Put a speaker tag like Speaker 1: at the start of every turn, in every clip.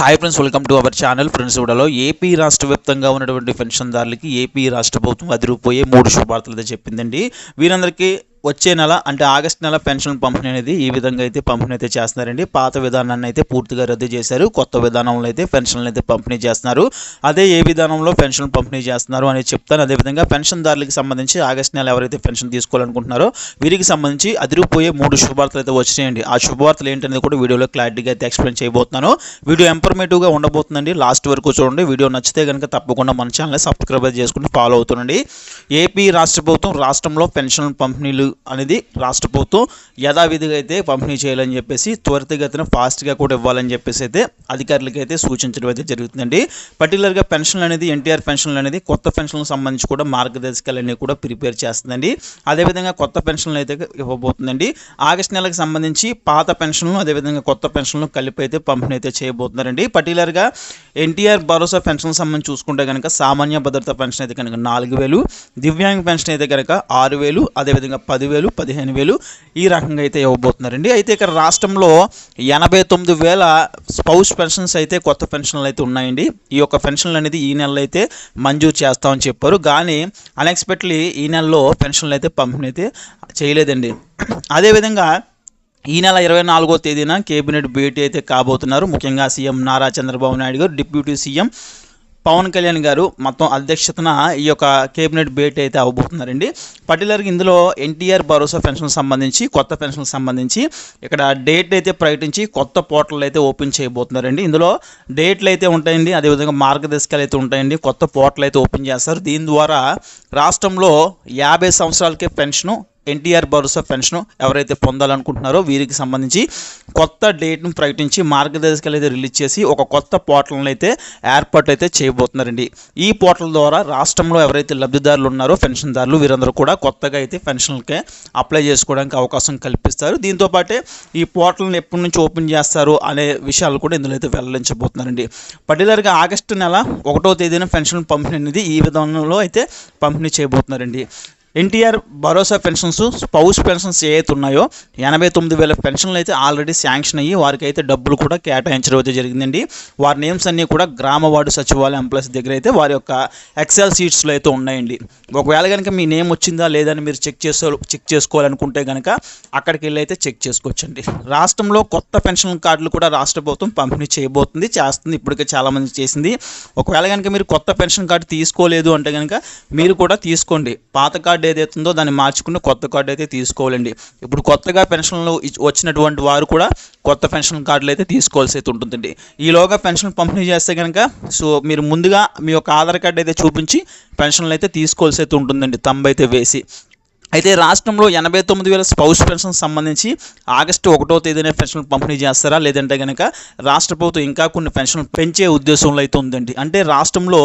Speaker 1: Hi friends welcome to our channel friends కూడాలో AP రాష్ట్ర వ్యాప్తంగా ఉన్నటువంటి పెన్షన్దారులకి ఏపీ రాష్ట్ర ప్రభుత్వం అదిరిపోయే మూడు శుభార్తలు అయితే చెప్పిందండి. వీరందరికీ వచ్చే నెల అంటే ఆగస్ట్ నెల పెన్షన్ పంపిణీ అనేది ఈ విధంగా అయితే పంపిణీ అయితే చేస్తున్నారండి. పాత విధానాన్ని అయితే పూర్తిగా రద్దు చేశారు. కొత్త విధానంలో అయితే పెన్షన్లు అయితే పంపిణీ చేస్తున్నారు. అదే ఏ విధానంలో పెన్షన్ పంపిణీ చేస్తున్నారు అనేది చెప్తాను. అదేవిధంగా పెన్షన్దారులకు సంబంధించి ఆగస్ట్ నెల ఎవరైతే పెన్షన్ తీసుకోవాలనుకుంటున్నారో వీరికి సంబంధించి అదిరిపోయే మూడు శుభార్తలు అయితే వచ్చినాయండి. ఆ శుభవార్తలు ఏంటనేది కూడా వీడియోలో క్లారిటీగా అయితే ఎక్స్ప్లెయిన్ చేయబోతున్నాను. వీడియో ఇన్ఫర్మేటివ్గా ఉండబోతుందండి. లాస్ట్ వరకు చూడండి. వీడియో నచ్చితే కనుక తప్పకుండా మన ఛానల్ సబ్స్క్రైబ్ చేసుకుంటూ ఫాలో అవుతుండండి. ఏపీ రాష్ట్ర ప్రభుత్వం రాష్ట్రంలో పెన్షన్ పంపిణీలు అనేది రాష్ట్ర ప్రభుత్వం యథావిధిగా అయితే పంపిణీ చేయాలని చెప్పేసి త్వరితగతిన ఫాస్ట్గా కూడా ఇవ్వాలని చెప్పేసి అయితే అధికారులకి అయితే సూచించడం అయితే జరుగుతుందండి. పర్టికులర్గా పెన్షన్లు అనేది ఎన్టీఆర్ పెన్షన్లు అనేది కొత్త పెన్షన్లకు సంబంధించి కూడా మార్గదర్శకాలన్నీ కూడా ప్రిపేర్ చేస్తుందండి. అదేవిధంగా కొత్త పెన్షన్లు అయితే ఇవ్వబోతుందండి. ఆగస్ట్ నెలకు సంబంధించి పాత పెన్షన్లు అదేవిధంగా కొత్త పెన్షన్లు కలిపి అయితే పంపిణీ అయితే చేయబోతున్నారండి. పర్టికులర్గా ఎన్టీఆర్ భరోసా పెన్షన్ సంబంధించి చూసుకుంటే కనుక సామాన్య భద్రత పెన్షన్ అయితే కనుక నాలుగు వేలు దివ్యాంగ పెన్షన్ అయితే కనుక ఆరు వేలు అదేవిధంగా పదివేలు పదిహేను వేలు ఈ రకంగా అయితే ఇవ్వబోతున్నారండి. అయితే ఇక్కడ రాష్ట్రంలో ఎనభై తొమ్మిది వేల స్పౌస్ పెన్షన్స్ అయితే కొత్త పెన్షన్లు అయితే ఉన్నాయండి. ఈ యొక్క పెన్షన్లు అనేది ఈ నెలలో అయితే మంజూరు చేస్తామని చెప్పారు. కానీ అన్ఎక్స్పెక్ట్లీ ఈ నెలలో పెన్షన్లు అయితే పంపిణీ అయితే చేయలేదండి. అదేవిధంగా ఈ నెల ఇరవై నాలుగో తేదీన కేబినెట్ భేటీ అయితే కాబోతున్నారు. ముఖ్యంగా సీఎం నారా చంద్రబాబు నాయుడు గారు డిప్యూటీ సీఎం పవన్ కళ్యాణ్ గారు మొత్తం అధ్యక్షతన ఈ యొక్క కేబినెట్ భేటీ అయితే అవబోతున్నారండి. పర్టికులర్గా ఇందులో ఎన్టీఆర్ భరోసా పెన్షన్ సంబంధించి కొత్త పెన్షన్ సంబంధించి ఇక్కడ డేట్లు అయితే ప్రకటించి కొత్త పోర్టల్ అయితే ఓపెన్ చేయబోతున్నారండి. ఇందులో డేట్లు అయితే ఉంటాయండి అదేవిధంగా మార్గదర్శకాలు అయితే ఉంటాయండి కొత్త పోర్టల్ అయితే ఓపెన్ చేస్తారు. దీని ద్వారా రాష్ట్రంలో యాభై సంవత్సరాలకే పెన్షను ఎన్టీఆర్ భరోసా పెన్షన్ ఎవరైతే పొందాలనుకుంటున్నారో వీరికి సంబంధించి కొత్త డేట్ను ప్రకటించి మార్గదర్శకాలు అయితే రిలీజ్ చేసి ఒక కొత్త పోర్టల్ని అయితే ఏర్పాటు అయితే చేయబోతున్నారండి. ఈ పోర్టల్ ద్వారా రాష్ట్రంలో ఎవరైతే లబ్ధిదారులు ఉన్నారో పెన్షన్దారులు వీరందరూ కూడా కొత్తగా అయితే పెన్షన్లకే అప్లై చేసుకోవడానికి అవకాశం కల్పిస్తారు. దీంతోపాటే ఈ పోర్టల్ని ఎప్పటి నుంచి ఓపెన్ చేస్తారు అనే విషయాలు కూడా ఇందులో అయితే వెల్లడించబోతున్నారండి. పర్టికులర్గా ఆగస్టు నెల ఒకటో తేదీన పెన్షన్ పంపిణీ అనేది ఈ విధానంలో అయితే పంపిణీ చేయబోతున్నారండి. ఎన్టీఆర్ భరోసా పెన్షన్స్ స్పౌస్ పెన్షన్స్ ఏవైతే ఉన్నాయో ఎనభై తొమ్మిది వేల పెన్షన్లు అయితే ఆల్రెడీ శాంక్షన్ అయ్యి వారికి అయితే డబ్బులు కూడా కేటాయించడం అయితే జరిగిందండి. వారి నేమ్స్ అన్నీ కూడా గ్రామ వార్డు సచివాలయం ఎంప్లాయీస్ దగ్గర అయితే వారి యొక్క ఎక్సెల్ సీట్స్లో అయితే ఉన్నాయండి. ఒకవేళ కనుక మీ నేమ్ వచ్చిందా లేదని మీరు చెక్ చేసుకో చెక్ చేసుకోవాలనుకుంటే కనుక అక్కడికి వెళ్ళి అయితే చెక్ చేసుకోవచ్చండి. రాష్ట్రంలో కొత్త పెన్షన్ కార్డులు కూడా రాష్ట్ర ప్రభుత్వం పంపిణీ చేయబోతుంది చేస్తుంది ఇప్పటికే చాలామంది చేసింది. ఒకవేళ కనుక మీరు కొత్త పెన్షన్ కార్డు తీసుకోలేదు అంటే కనుక మీరు కూడా తీసుకోండి. పాత కార్డు ఏదైతే ఉందో దాన్ని మార్చుకుని కొత్త కార్డు అయితే తీసుకోవాలండి. ఇప్పుడు కొత్తగా పెన్షన్లు వచ్చినటువంటి వారు కూడా కొత్త పెన్షన్ కార్డులు అయితే తీసుకోవాల్సి అయితే ఉంటుందండి. ఈలోగా పెన్షన్ పంపిణీ చేస్తే కనుక సో మీరు ముందుగా మీ యొక్క ఆధార్ కార్డు అయితే చూపించి పెన్షన్లు అయితే తీసుకోవాల్సి అయితే ఉంటుందండి. తంబు అయితే వేసి. అయితే రాష్ట్రంలో ఎనభై తొమ్మిది వేల స్పౌస్ పెన్షన్ సంబంధించి ఆగస్టు ఒకటో తేదీనే పెన్షన్ పంపిణీ చేస్తారా? లేదంటే కనుక రాష్ట్ర ప్రభుత్వం ఇంకా కొన్ని పెన్షన్లు పెంచే ఉద్దేశంలో అయితే ఉందండి. అంటే రాష్ట్రంలో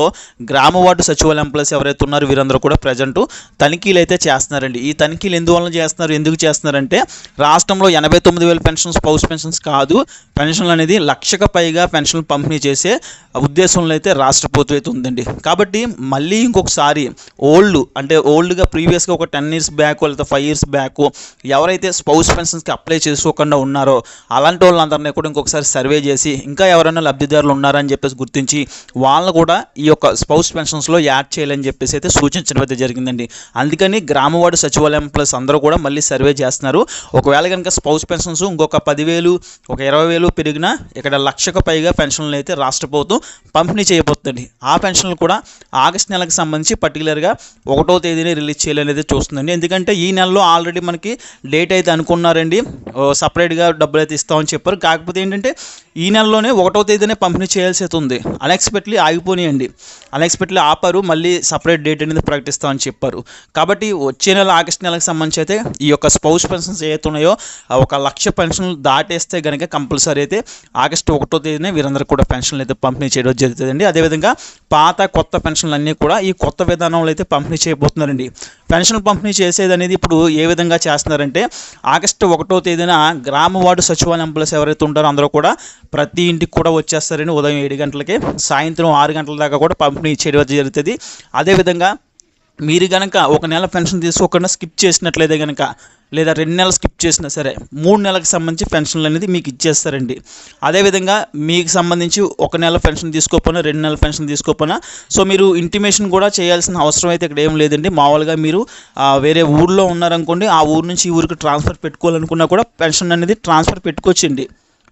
Speaker 1: గ్రామ వార్డు సచివాలయం ఎంప్లాయీస్ ఎవరైతే ఉన్నారో వీరందరూ కూడా ప్రజెంట్ తనిఖీలు అయితే చేస్తున్నారండి. ఈ తనిఖీలు ఎందువల్ల చేస్తున్నారు? ఎందుకు చేస్తున్నారంటే రాష్ట్రంలో ఎనభై తొమ్మిది వేల పెన్షన్ స్పౌస్ పెన్షన్స్ కాదు పెన్షన్లు అనేది లక్షకు పైగా పెన్షన్లు పంపిణీ చేసే ఉద్దేశంలో అయితే రాష్ట్ర ప్రభుత్వం అయితే ఉందండి. కాబట్టి మళ్ళీ ఇంకొకసారి ఓల్డ్ అంటే ఓల్డ్గా ప్రీవియస్గా ఒక టెన్ ఇయర్స్ బ్యాక్ లేదా ఫైవ్ ఇయర్స్ బ్యాక్ ఎవరైతే స్పౌస్ పెన్షన్స్కి అప్లై చేసుకోకుండా ఉన్నారో అలాంటి వాళ్ళందరినీ కూడా ఇంకొకసారి సర్వే చేసి ఇంకా ఎవరైనా లబ్ధిదారులు ఉన్నారని చెప్పేసి గుర్తించి వాళ్ళని కూడా ఈ యొక్క స్పౌస్ పెన్షన్స్లో యాడ్ చేయాలని చెప్పేసి అయితే సూచించడం అయితే జరిగిందండి. అందుకని గ్రామవాడు సచివాలయం ప్లస్ అందరూ కూడా మళ్ళీ సర్వే చేస్తున్నారు. ఒకవేళ కనుక స్పౌస్ పెన్షన్స్ ఇంకొక పదివేలు ఒక ఇరవై వేలు పెరిగినా ఇక్కడ లక్షకు పైగా పెన్షన్లు అయితే రాష్ట్ర ప్రభుత్వం పంపిణీ చేయబోతుంది ఆ పెన్షన్లు కూడా ఆగస్ట్ నెలకు సంబంధించి పర్టికులర్గా ఒకటో తేదీనే రిలీజ్ చేయాలనేది చూస్తుందండి. ఎందుకంటే ఈ నెలలో ఆల్రెడీ మనకి డేట్ అయితే అనుకున్నారండి. సపరేట్గా డబ్బులు అయితే ఇస్తామని చెప్పారు. కాకపోతే ఏంటంటే ఈ నెలలోనే ఒకటో తేదీనే పంపిణీ చేయాల్సి అయితే ఉంది. అన్ఎక్స్పెక్ట్లీ ఆగిపోనియండి. అన్ఎక్స్పెక్ట్లీ ఆపారు మళ్ళీ సపరేట్ డేట్ అనేది ప్రకటిస్తామని చెప్పారు. కాబట్టి వచ్చే నెల ఆగస్ట్ నెలకు సంబంధించి అయితే ఈ యొక్క స్పౌస్ పెన్షన్స్ ఏవైతే ఉన్నాయో ఒక లక్ష పెన్షన్లు దాటేస్తే కనుక కంపల్సరీ అయితే ఆగస్టు ఒకటో తేదీనే వీరందరూ కూడా పెన్షన్లు అయితే పంపిణీ చేయడం జరుగుతుందండి. అదేవిధంగా పాత కొత్త పెన్షన్లు అన్నీ కూడా ఈ కొత్త విధానంలో అయితే పంపిణీ చేయబోతున్నారండి. పెన్షన్ పంపిణీ చేసేది అనేది ఇప్పుడు ఏ విధంగా చేస్తున్నారంటే ఆగస్టు ఒకటో తేదీన గ్రామ వార్డు సచివాలయం ఎంప్లాయీస్ ఎవరైతే ఉంటారో అందరూ కూడా ప్రతి ఇంటికి కూడా వచ్చేస్తారని ఉదయం ఏడు గంటలకి సాయంత్రం ఆరు గంటల దాకా కూడా పంపిణీ చేయడం జరుగుతుంది. అదేవిధంగా మీరు కనుక ఒక నెల పెన్షన్ తీసుకోకుండా స్కిప్ చేసినట్లయితే కనుక లేదా రెండు నెలలు స్కిప్ చేసినా సరే మూడు నెలలకు సంబంధించి పెన్షన్లు అనేది మీకు ఇచ్చేస్తారండి. అదేవిధంగా మీకు సంబంధించి ఒక నెల పెన్షన్ తీసుకోపోయినా రెండు నెలల పెన్షన్ తీసుకోపోయినా సో మీరు ఇంటిమేషన్ కూడా చేయాల్సిన అవసరం అయితే ఇక్కడ ఏం లేదండి. మామూలుగా మీరు వేరే ఊర్లో ఉన్నారనుకోండి ఆ ఊరు నుంచి ఈ ఊరికి ట్రాన్స్ఫర్ పెట్టుకోవాలనుకున్నా కూడా పెన్షన్ అనేది ట్రాన్స్ఫర్ పెట్టుకోవచ్చండి.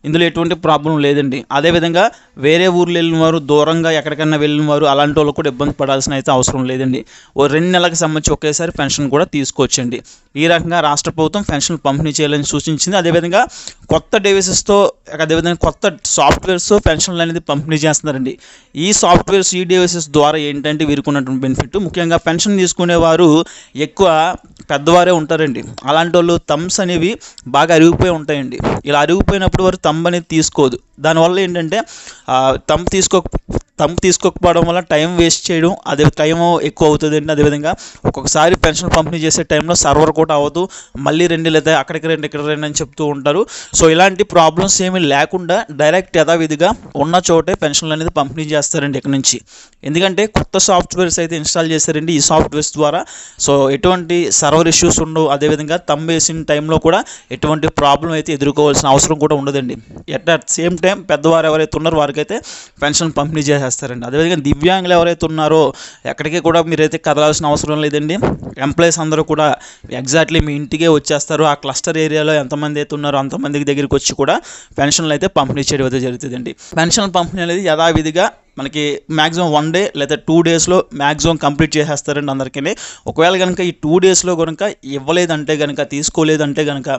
Speaker 1: ఇందులో ఎటువంటి ప్రాబ్లం లేదండి. అదేవిధంగా వేరే ఊర్లు వెళ్ళిన వారు దూరంగా ఎక్కడికైనా వెళ్ళిన వారు అలాంటి వాళ్ళు కూడా ఇబ్బంది పడాల్సిన అయితే అవసరం లేదండి. ఓ రెండు నెలలకు సంబంధించి ఒకేసారి పెన్షన్ కూడా తీసుకోవచ్చండి. ఈ రకంగా రాష్ట్ర ప్రభుత్వం పెన్షన్ పంపిణీ చేయాలని సూచించింది. అదేవిధంగా కొత్త డివైసెస్తో అదేవిధంగా కొత్త సాఫ్ట్వేర్స్తో పెన్షన్లు అనేది పంపిణీ చేస్తున్నారండి. ఈ సాఫ్ట్వేర్స్ ఈ డివైసెస్ ద్వారా ఏంటంటే వీరుకున్నటువంటి బెనిఫిట్. ముఖ్యంగా పెన్షన్ తీసుకునేవారు ఎక్కువ పెద్దవారే ఉంటారండి. అలాంటి వాళ్ళు థమ్స్ అనేవి బాగా అరిగిపోయి ఉంటాయండి. ఇలా అరిగిపోయినప్పుడు వారు తంబ్ అనేది తీసుకోదు. దానివల్ల ఏంటంటే తంబ్ తీసుకో తమ్ము తీసుకోకపోవడం వల్ల టైం వేస్ట్ చేయడం అదే టైం ఎక్కువ అవుతుందండి. అదేవిధంగా ఒక్కొక్కసారి పెన్షన్ పంపిణీ చేసే టైంలో సర్వర్ కూడా అవ్వదు. మళ్ళీ రెండు లేదా అక్కడికి రెండు ఇక్కడ రెండు అని చెప్తూ ఉంటారు. సో ఇలాంటి ప్రాబ్లమ్స్ ఏమీ లేకుండా డైరెక్ట్ యథావిధిగా ఉన్న చోటే పెన్షన్లు అనేది పంపిణీ చేస్తారండి ఇక్కడ నుంచి. ఎందుకంటే కొత్త సాఫ్ట్వేర్స్ అయితే ఇన్స్టాల్ చేస్తారండి ఈ సాఫ్ట్వేర్స్ ద్వారా. సో ఎటువంటి సర్వర్ ఇష్యూస్ ఉండవు. అదేవిధంగా తమ్ వేసిన టైంలో కూడా ఎటువంటి ప్రాబ్లం అయితే ఎదుర్కోవాల్సిన అవసరం కూడా ఉండదండి. ఎట్ అట్ సేమ్ టైం పెద్దవారు ఎవరైతే ఉన్నారో వారికైతే పెన్షన్ పంపిణీ చేస్తారు చేస్తారండి. అదేవిధంగా దివ్యాంగులు ఎవరైతే ఉన్నారో ఎక్కడికి కూడా మీరైతే కదలాల్సిన అవసరం లేదండి. ఎంప్లాయీస్ అందరూ కూడా ఎగ్జాక్ట్లీ మీ ఇంటికే వచ్చేస్తారు. ఆ క్లస్టర్ ఏరియాలో ఎంతమంది అయితే ఉన్నారో అంతమందికి దగ్గరికి వచ్చి కూడా పెన్షన్లు అయితే పంపిణీ చేయడం అయితే జరుగుతుందండి. పెన్షన్ పంపిణీ అనేది యథావిధిగా మనకి మ్యాక్సిమం వన్ డే లేదా టూ డేస్లో మ్యాక్సిమం కంప్లీట్ చేసేస్తారండి అందరికీ. ఒకవేళ కనుక ఈ టూ డేస్లో కనుక ఇవ్వలేదంటే కనుక తీసుకోలేదంటే కనుక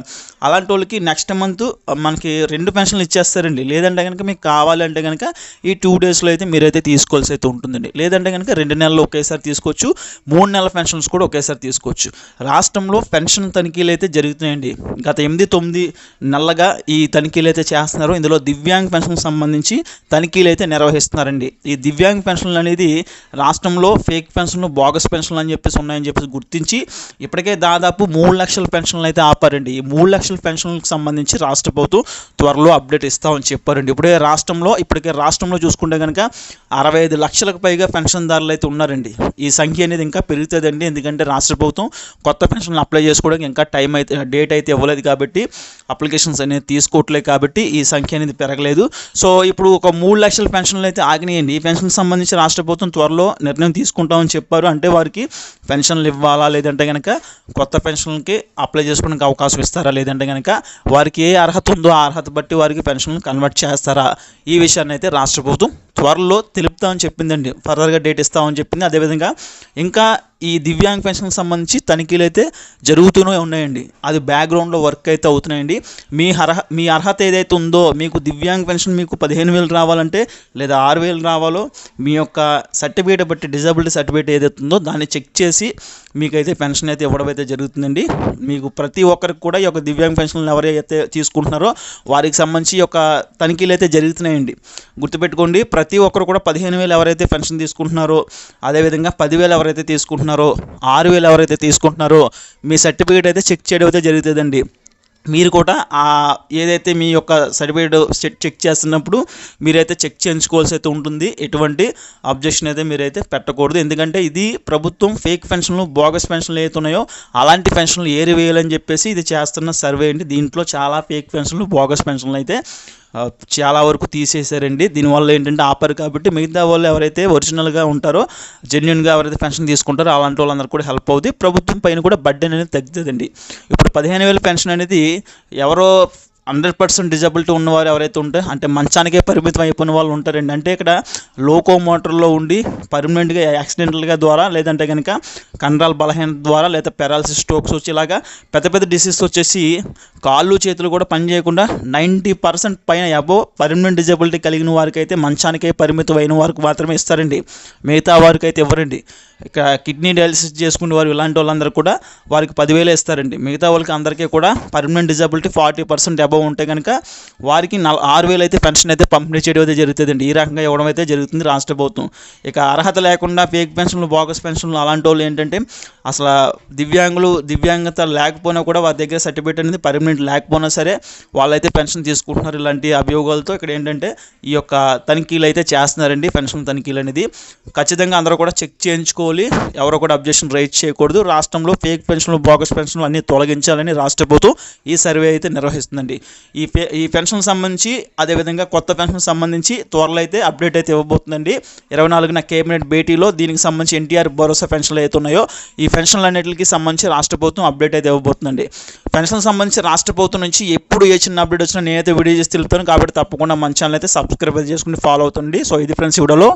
Speaker 1: అలాంటి వాళ్ళకి నెక్స్ట్ మంత్ మనకి రెండు పెన్షన్లు ఇచ్చేస్తారండి. లేదంటే కనుక మీకు కావాలంటే కనుక ఈ టూ డేస్లో అయితే మీరైతే తీసుకోవాల్సి అయితే ఉంటుందండి. లేదంటే కనుక రెండు నెలలు ఒకేసారి తీసుకోవచ్చు. మూడు నెలల పెన్షన్స్ కూడా ఒకేసారి తీసుకోవచ్చు. రాష్ట్రంలో పెన్షన్ తనిఖీలు అయితే జరుగుతున్నాయండి. గత ఎనిమిది తొమ్మిది నెలలుగా ఈ తనిఖీలు అయితే చేస్తున్నారు. ఇందులో దివ్యాంగ్ పెన్షన్ సంబంధించి తనిఖీలు అయితే నిర్వహిస్తున్నారండి. ఈ దివ్యాంగ్ పెన్షన్లు అనేది రాష్ట్రంలో ఫేక్ పెన్షన్లు బోగస్ పెన్షన్లు అని చెప్పేసి ఉన్నాయని చెప్పేసి గుర్తించి ఇప్పటికే దాదాపు మూడు లక్షల పెన్షన్లు అయితే ఆపారండి. ఈ మూడు లక్షల పెన్షన్లకు సంబంధించి రాష్ట్ర ప్రభుత్వం త్వరలో అప్డేట్ ఇస్తామని చెప్పారండి. ఇప్పుడే రాష్ట్రంలో ఇప్పటికే రాష్ట్రంలో చూసుకుంటే కనుక అరవై ఐదు లక్షలకు పైగా పెన్షన్దారులు అయితే ఉన్నారండి. ఈ సంఖ్య అనేది ఇంకా పెరుగుతుందండి. ఎందుకంటే రాష్ట్ర ప్రభుత్వం కొత్త పెన్షన్లు అప్లై చేసుకోవడానికి ఇంకా టైం అయితే డేట్ అయితే ఇవ్వలేదు కాబట్టి అప్లికేషన్స్ అనేది తీసుకోవట్లేదు కాబట్టి ఈ సంఖ్య అనేది పెరగలేదు. సో ఇప్పుడు ఒక మూడు లక్షల పెన్షన్లు అయితే ఆగినాయండి ఈ పెన్షన్కి సంబంధించి రాష్ట్ర ప్రభుత్వం త్వరలో నిర్ణయం తీసుకుంటామని చెప్పారు. అంటే వారికి పెన్షన్లు ఇవ్వాలా లేదంటే కనుక కొత్త పెన్షన్లకి అప్లై చేసుకోవడానికి అవకాశం ఇస్తారా లేదంటే కనుక వారికి ఏ అర్హత ఉందో ఆ అర్హత బట్టి వారికి పెన్షన్లు కన్వర్ట్ చేస్తారా? ఈ విషయాన్ని అయితే రాష్ట్ర ప్రభుత్వం త్వరలో తెలుపుతామని చెప్పిందండి. ఫర్దర్గా డేట్ ఇస్తామని చెప్పింది. అదేవిధంగా ఇంకా ఈ దివ్యాంగ్ పెన్షన్కి సంబంధించి తనిఖీలు అయితే జరుగుతూనే ఉన్నాయండి. అది బ్యాక్గ్రౌండ్లో వర్క్ అయితే అవుతున్నాయండి. మీ అర్హ మీ అర్హత ఏదైతే ఉందో మీకు దివ్యాంగ్ పెన్షన్ మీకు పదిహేను వేలు రావాలంటే లేదా ఆరు వేలు రావాలో మీ యొక్క సర్టిఫికేట్ బట్టి డిజబిలిటీ సర్టిఫికేట్ ఏదైతే ఉందో దాన్ని చెక్ చేసి మీకైతే పెన్షన్ అయితే ఇవ్వడం అయితే జరుగుతుందండి. మీకు ప్రతి ఒక్కరికి కూడా ఈ యొక్క దివ్యాంగ్ పెన్షన్లు ఎవరైతే తీసుకుంటున్నారో వారికి సంబంధించి యొక్క తనిఖీలు అయితే జరుగుతున్నాయండి. గుర్తుపెట్టుకోండి ప్రతి ఒక్కరు కూడా పదిహేను వేలు ఎవరైతే పెన్షన్ తీసుకుంటున్నారో అదేవిధంగా పదివేలు ఎవరైతే తీసుకుంటున్నారో ఆరు వేలు ఎవరైతే తీసుకుంటున్నారో మీ సర్టిఫికేట్ అయితే చెక్ చేయడం అయితే జరుగుతుందండి. మీరు కూడా ఆ ఏదైతే మీ యొక్క సర్టిఫికేట్ చెక్ చెక్ చేస్తున్నప్పుడు మీరైతే చెక్ చేయించుకోవాల్సి అయితే ఉంటుంది. ఎటువంటి అబ్జెక్షన్ అయితే మీరైతే పెట్టకూడదు. ఎందుకంటే ఇది ప్రభుత్వం ఫేక్ పెన్షన్లు బోగస్ పెన్షన్లు ఏవైతే ఉన్నాయో అలాంటి పెన్షన్లు ఏరి వేయాలని చెప్పేసి ఇది చేస్తున్న సర్వే అండి. దీంట్లో చాలా ఫేక్ పెన్షన్లు బోగస్ పెన్షన్లు అయితే చాలా వరకు తీసేశారండి. దీనివల్ల ఏంటంటే ఆపరు కాబట్టి మిగతా వాళ్ళు ఎవరైతే ఒరిజినల్గా ఉంటారో జెన్యున్గా ఎవరైతే పెన్షన్ తీసుకుంటారో అలాంటి వాళ్ళందరూ కూడా హెల్ప్ అవుతుంది ప్రభుత్వం పైన కూడా బడ్డెన్ అనేది తగ్గుతుందండి. ఇప్పుడు పదిహేను వేల పెన్షన్ అనేది ఎవరో హండ్రెడ్ పర్సెంట్ డిజబిలిటీ ఉన్నవారు ఎవరైతే ఉంటే అంటే మంచానికే పరిమితం అయిపోయిన వాళ్ళు ఉంటారండి. అంటే ఇక్కడ లోకో మోటార్లో ఉండి పర్మనెంట్గా యాక్సిడెంటల్గా ద్వారా లేదంటే కనుక కండరాల బలహీనత ద్వారా లేదా పెరాలసిస్ స్ట్రోక్స్ వచ్చి ఇలాగా పెద్ద పెద్ద డిసీజ్ వచ్చేసి కాళ్ళు చేతులు కూడా పని చేయకుండా నైంటీ పర్సెంట్ పైన అబో పర్మనెంట్ డిజబిలిటీ కలిగిన వారికి అయితే మంచానికే పరిమితం అయిన వారికి మాత్రమే ఇస్తారండి. మిగతా వారికి అయితే ఇవ్వరండి. ఇక కిడ్నీ డయాలసిస్ చేసుకునే వారు ఇలాంటి వాళ్ళందరూ కూడా వారికి పదివేలు ఇస్తారండి. మిగతా వాళ్ళకి అందరికీ కూడా permanent disability forty percent above ఉంటే కనుక వారికి నల్ ఆరు వేలు అయితే పెన్షన్ అయితే పంపిణీ చేయడం అయితే జరుగుతుందండి. ఈ రకంగా ఇవ్వడం అయితే జరుగుతుంది రాష్ట్ర ప్రభుత్వం. ఇక అర్హత లేకుండా ఫేక్ పెన్షన్లు బోగస్ పెన్షన్లు అలాంటి వాళ్ళు ఏంటంటే అసలు దివ్యాంగులు దివ్యాంగత లేకపోయినా కూడా వారి దగ్గర సర్టిఫికేట్ అనేది పర్మనెంట్ లేకపోయినా సరే వాళ్ళైతే పెన్షన్ తీసుకుంటున్నారు ఇలాంటి అభియోగాలతో. ఇక్కడ ఏంటంటే ఈ యొక్క తనిఖీలు అయితే చేస్తున్నారండి పెన్షన్ తనిఖీలు అనేది. ఖచ్చితంగా అందరూ కూడా చెక్ చేయించుకో కోహ్లీ ఎవరో కూడా అబ్జెక్షన్ రైజ్ చేయకూడదు. రాష్ట్రంలో ఫేక్ పెన్షన్లు బోగస్ పెన్షన్లు అన్నీ తొలగించాలని రాష్ట్ర ప్రభుత్వం ఈ సర్వే అయితే నిర్వహిస్తుందండి. ఈ పే ఈ పెన్షన్ సంబంధించి అదేవిధంగా కొత్త పెన్షన్ సంబంధించి త్వరలో అయితే అప్డేట్ అయితే ఇవ్వబోతుందండి. ఇరవై నాలుగున కేబినెట్ భేటీలో దీనికి సంబంధించి ఎన్టీఆర్ భరోసా పెన్షన్లు అయితే ఉన్నాయో ఈ పెన్షన్లు అన్నిటికి సంబంధించి రాష్ట్ర ప్రభుత్వం అప్డేట్ అయితే ఇవ్వబోతుందండి. పెన్షన్ సంబంధించి రాష్ట్ర ప్రభుత్వం నుంచి ఎప్పుడు ఏ చిన్న అప్డేట్ వచ్చినా నేనైతే వీడియో చేసి తెలుపుతాను కాబట్టి తప్పకుండా మన ఛానల్ అయితే సబ్స్క్రైబ్ చేసుకుని ఫాలో అవుతుంది సో ఇది ఫ్రెండ్స్ వీడియోలో.